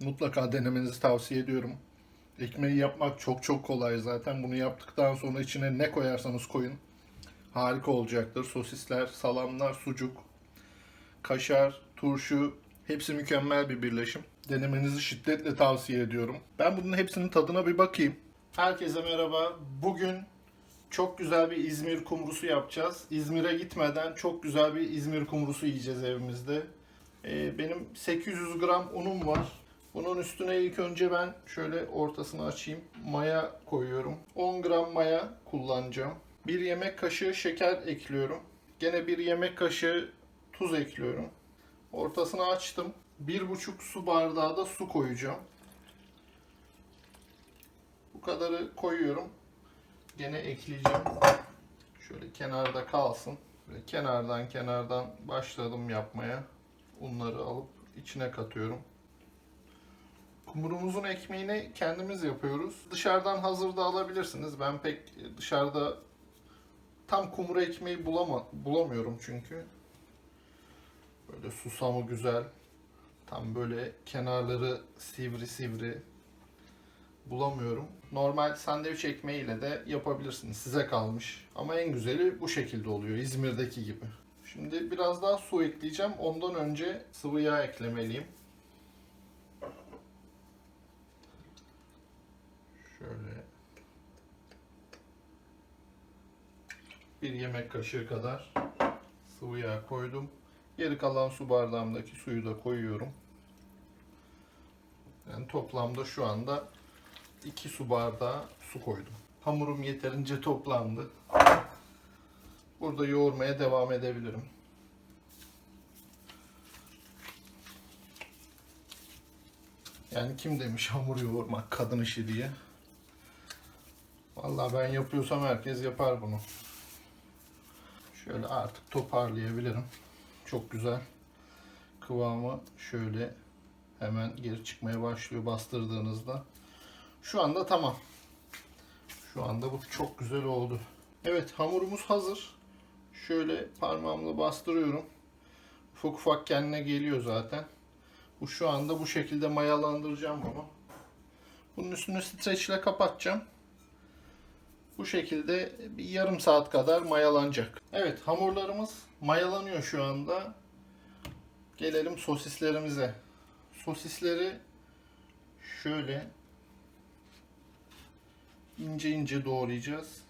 Mutlaka denemenizi tavsiye ediyorum. Ekmeği yapmak çok çok kolay zaten. Bunu yaptıktan sonra içine ne koyarsanız koyun. Harika olacaktır. Sosisler, salamlar, sucuk, kaşar, turşu hepsi mükemmel bir birleşim. Denemenizi şiddetle tavsiye ediyorum. Ben bunun hepsinin tadına bir bakayım. Herkese merhaba. Bugün çok güzel bir İzmir kumrusu yapacağız. İzmir'e gitmeden çok güzel bir İzmir kumrusu yiyeceğiz evimizde. Ee, benim 800 gram unum var. Bunun üstüne ilk önce ben şöyle ortasını açayım. Maya koyuyorum. 10 gram maya kullanacağım. 1 yemek kaşığı şeker ekliyorum. Gene 1 yemek kaşığı tuz ekliyorum. Ortasını açtım. 1,5 su bardağı da su koyacağım. Bu kadarı koyuyorum. Gene ekleyeceğim. Şöyle kenarda kalsın. Böyle kenardan kenardan başladım yapmaya. Unları alıp içine katıyorum. Kumurumuzun ekmeğini kendimiz yapıyoruz. Dışarıdan hazır da alabilirsiniz. Ben pek dışarıda tam kumru ekmeği bulama, bulamıyorum çünkü. Böyle susamı güzel. Tam böyle kenarları sivri sivri bulamıyorum. Normal sandviç ekmeğiyle de yapabilirsiniz. Size kalmış. Ama en güzeli bu şekilde oluyor. İzmir'deki gibi. Şimdi biraz daha su ekleyeceğim. Ondan önce sıvı yağ eklemeliyim. Şöyle bir yemek kaşığı kadar sıvı yağ koydum. Geri kalan su bardağımdaki suyu da koyuyorum. Yani toplamda şu anda 2 su bardağı su koydum. Hamurum yeterince toplandı. Burada yoğurmaya devam edebilirim. Yani kim demiş hamur yoğurmak kadın işi diye. Vallahi ben yapıyorsam herkes yapar bunu. Şöyle artık toparlayabilirim. Çok güzel. Kıvamı şöyle hemen geri çıkmaya başlıyor bastırdığınızda. Şu anda tamam. Şu anda bu çok güzel oldu. Evet hamurumuz hazır. Şöyle parmağımla bastırıyorum. Ufak ufak kendine geliyor zaten. Bu şu anda bu şekilde mayalandıracağım bunu. Bunun üstünü streçle kapatacağım. Bu şekilde bir yarım saat kadar mayalanacak. Evet hamurlarımız mayalanıyor şu anda. Gelelim sosislerimize. Sosisleri şöyle ince ince doğrayacağız.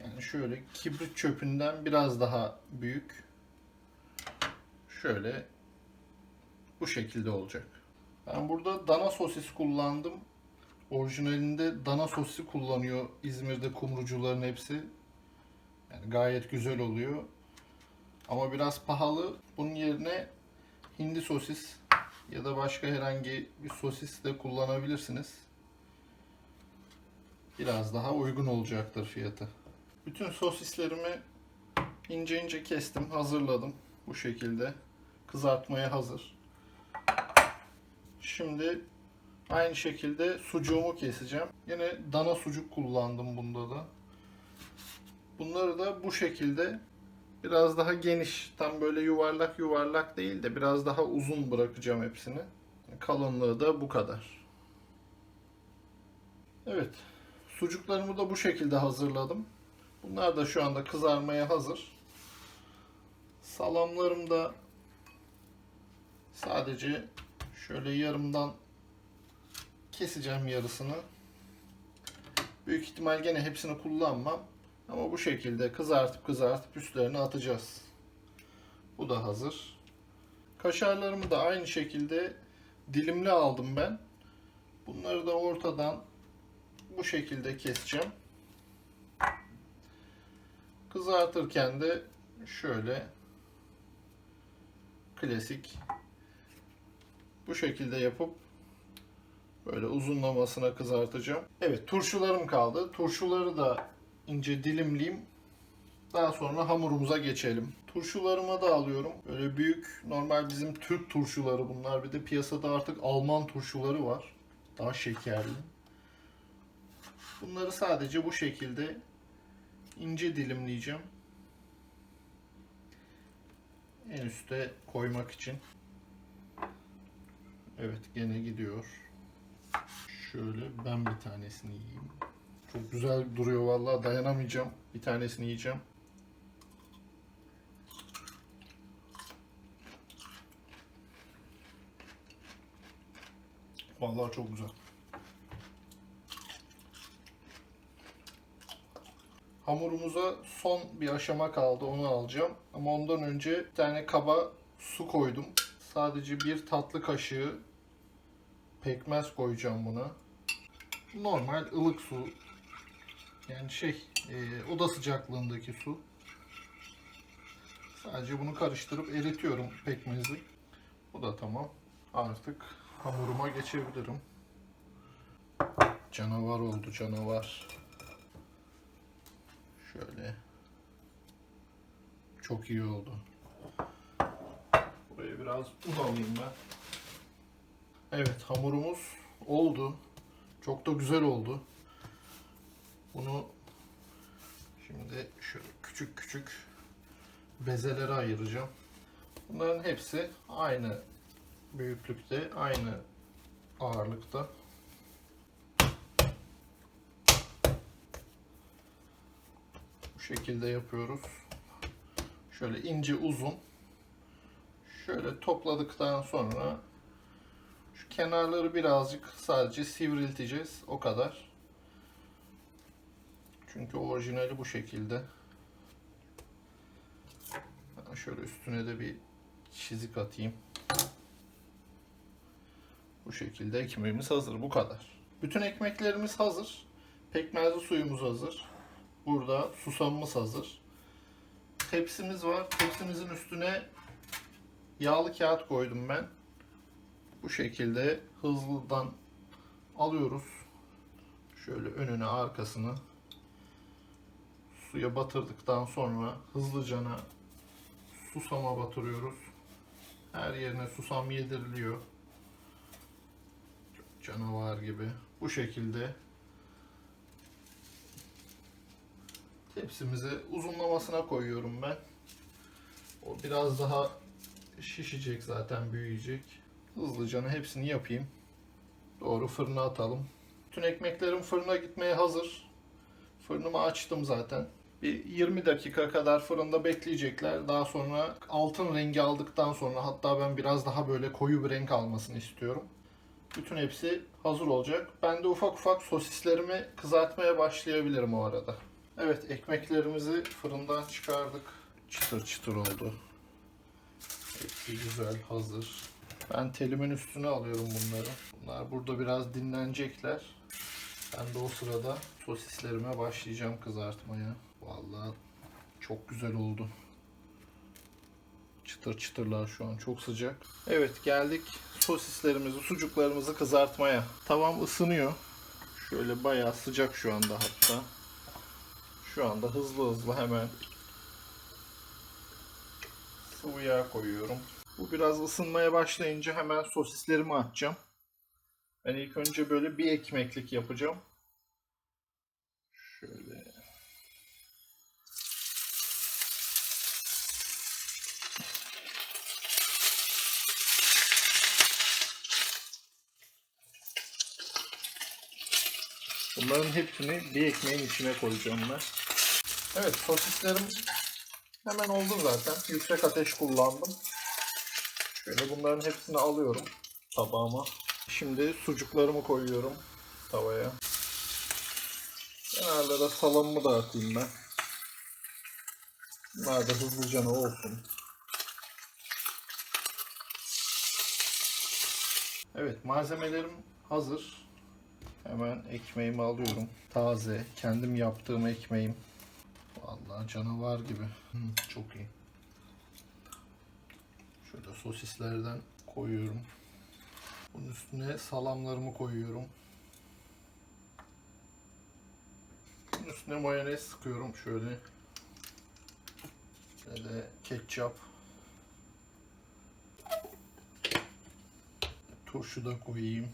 Yani şöyle kibrit çöpünden biraz daha büyük. Şöyle bu şekilde olacak. Ben burada dana sosis kullandım. Orijinalinde dana sosisi kullanıyor İzmir'de kumrucuların hepsi. Yani gayet güzel oluyor. Ama biraz pahalı. Bunun yerine hindi sosis ya da başka herhangi bir sosis de kullanabilirsiniz. Biraz daha uygun olacaktır fiyatı. Bütün sosislerimi ince ince kestim, hazırladım bu şekilde. Kızartmaya hazır. Şimdi aynı şekilde sucuğumu keseceğim. Yine dana sucuk kullandım bunda da. Bunları da bu şekilde biraz daha geniş, tam böyle yuvarlak yuvarlak değil de biraz daha uzun bırakacağım hepsini. Kalınlığı da bu kadar. Evet, sucuklarımı da bu şekilde hazırladım. Bunlar da şu anda kızarmaya hazır. Salamlarım da sadece şöyle yarımdan keseceğim yarısını. Büyük ihtimal gene hepsini kullanmam. Ama bu şekilde kızartıp kızartıp üstlerine atacağız. Bu da hazır. Kaşarlarımı da aynı şekilde dilimli aldım ben. Bunları da ortadan bu şekilde keseceğim. Kızartırken de şöyle klasik bu şekilde yapıp böyle uzunlamasına kızartacağım. Evet turşularım kaldı. Turşuları da ince dilimleyeyim. Daha sonra hamurumuza geçelim. Turşularıma da alıyorum. Böyle büyük normal bizim Türk turşuları bunlar. Bir de piyasada artık Alman turşuları var. Daha şekerli. Bunları sadece bu şekilde ince dilimleyeceğim. En üste koymak için. Evet gene gidiyor. Şöyle ben bir tanesini yiyeyim. Çok güzel duruyor vallahi dayanamayacağım. Bir tanesini yiyeceğim. Vallahi çok güzel. Hamurumuza son bir aşama kaldı onu alacağım. Ama ondan önce bir tane kaba su koydum. Sadece bir tatlı kaşığı pekmez koyacağım buna. Normal ılık su. Yani şey e, oda sıcaklığındaki su. Sadece bunu karıştırıp eritiyorum pekmezi. Bu da tamam. Artık hamuruma geçebilirim. Canavar oldu canavar. Şöyle. Çok iyi oldu. Buraya biraz un alayım ben. Evet hamurumuz oldu. Çok da güzel oldu. Bunu şimdi şöyle küçük küçük bezelere ayıracağım. Bunların hepsi aynı büyüklükte, aynı ağırlıkta. Bu şekilde yapıyoruz. Şöyle ince uzun. Şöyle topladıktan sonra kenarları birazcık sadece sivrilteceğiz. O kadar. Çünkü orijinali bu şekilde. Şöyle üstüne de bir çizik atayım. Bu şekilde ekmeğimiz hazır. Bu kadar. Bütün ekmeklerimiz hazır. Pekmezli suyumuz hazır. Burada susamımız hazır. Tepsimiz var. Tepsimizin üstüne yağlı kağıt koydum ben. Bu şekilde hızlıdan alıyoruz. Şöyle önüne arkasını suya batırdıktan sonra hızlıcana susama batırıyoruz. Her yerine susam yediriliyor. Çok canavar gibi. Bu şekilde tepsimizi uzunlamasına koyuyorum ben. O biraz daha şişecek zaten büyüyecek. Hızlıca hepsini yapayım. Doğru fırına atalım. Bütün ekmeklerim fırına gitmeye hazır. Fırınımı açtım zaten. Bir 20 dakika kadar fırında bekleyecekler. Daha sonra altın rengi aldıktan sonra hatta ben biraz daha böyle koyu bir renk almasını istiyorum. Bütün hepsi hazır olacak. Ben de ufak ufak sosislerimi kızartmaya başlayabilirim o arada. Evet ekmeklerimizi fırından çıkardık. Çıtır çıtır oldu. Hepsi güzel hazır. Ben telimin üstüne alıyorum bunları. Bunlar burada biraz dinlenecekler. Ben de o sırada sosislerime başlayacağım kızartmaya. Vallahi çok güzel oldu. Çıtır çıtırlar şu an çok sıcak. Evet geldik sosislerimizi, sucuklarımızı kızartmaya. Tavam ısınıyor. Şöyle bayağı sıcak şu anda hatta. Şu anda hızlı hızlı hemen sıvı yağ koyuyorum. Bu biraz ısınmaya başlayınca hemen sosislerimi atacağım. Ben ilk önce böyle bir ekmeklik yapacağım. Şöyle. Bunların hepsini bir ekmeğin içine koyacağım ben. Evet sosislerim hemen oldu zaten. Yüksek ateş kullandım. Şöyle bunların hepsini alıyorum tabağıma. Şimdi sucuklarımı koyuyorum tavaya. Kenarlara salamımı da atayım ben. Bunlar da hızlıca ne olsun. Evet malzemelerim hazır. Hemen ekmeğimi alıyorum. Taze, kendim yaptığım ekmeğim. Vallahi canavar gibi. Hı, çok iyi. Şöyle sosislerden koyuyorum. Bunun üstüne salamlarımı koyuyorum. Bunun üstüne mayonez sıkıyorum şöyle. Ve de ketçap. Turşu da koyayım.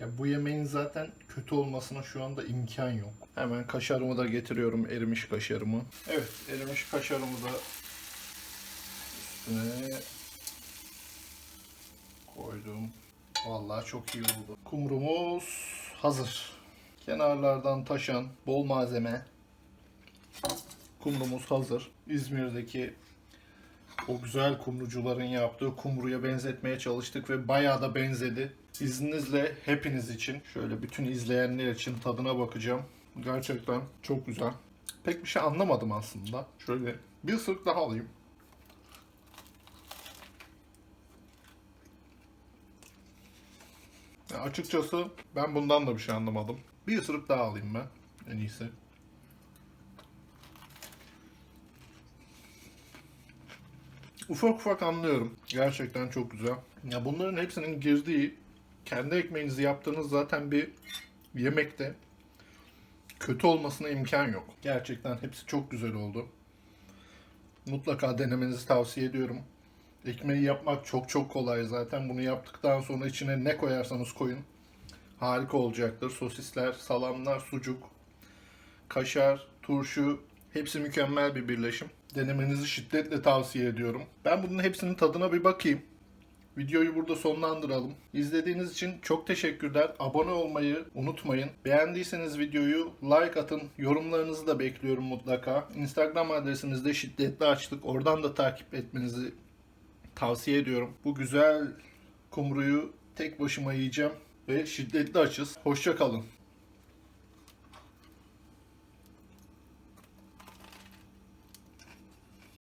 Ya bu yemeğin zaten kötü olmasına şu anda imkan yok. Hemen kaşarımı da getiriyorum, erimiş kaşarımı. Evet, erimiş kaşarımı da üstüne koydum. Vallahi çok iyi oldu. Kumrumuz hazır. Kenarlardan taşan bol malzeme. Kumrumuz hazır. İzmir'deki o güzel kumrucuların yaptığı kumruya benzetmeye çalıştık ve bayağı da benzedi. İzninizle hepiniz için, şöyle bütün izleyenler için tadına bakacağım. Gerçekten çok güzel. Pek bir şey anlamadım aslında. Şöyle bir ısırık daha alayım. Ya açıkçası ben bundan da bir şey anlamadım. Bir ısırık daha alayım ben en iyisi. Ufak ufak anlıyorum. Gerçekten çok güzel. Ya bunların hepsinin girdiği kendi ekmeğinizi yaptığınız zaten bir yemekte kötü olmasına imkan yok. Gerçekten hepsi çok güzel oldu. Mutlaka denemenizi tavsiye ediyorum. Ekmeği yapmak çok çok kolay zaten. Bunu yaptıktan sonra içine ne koyarsanız koyun. Harika olacaktır. Sosisler, salamlar, sucuk, kaşar, turşu hepsi mükemmel bir birleşim. Denemenizi şiddetle tavsiye ediyorum. Ben bunun hepsinin tadına bir bakayım. Videoyu burada sonlandıralım. İzlediğiniz için çok teşekkürler. Abone olmayı unutmayın. Beğendiyseniz videoyu like atın. Yorumlarınızı da bekliyorum mutlaka. Instagram adresimizi de şiddetli açtık. Oradan da takip etmenizi tavsiye ediyorum. Bu güzel kumruyu tek başıma yiyeceğim ve şiddetli açız. Hoşça kalın.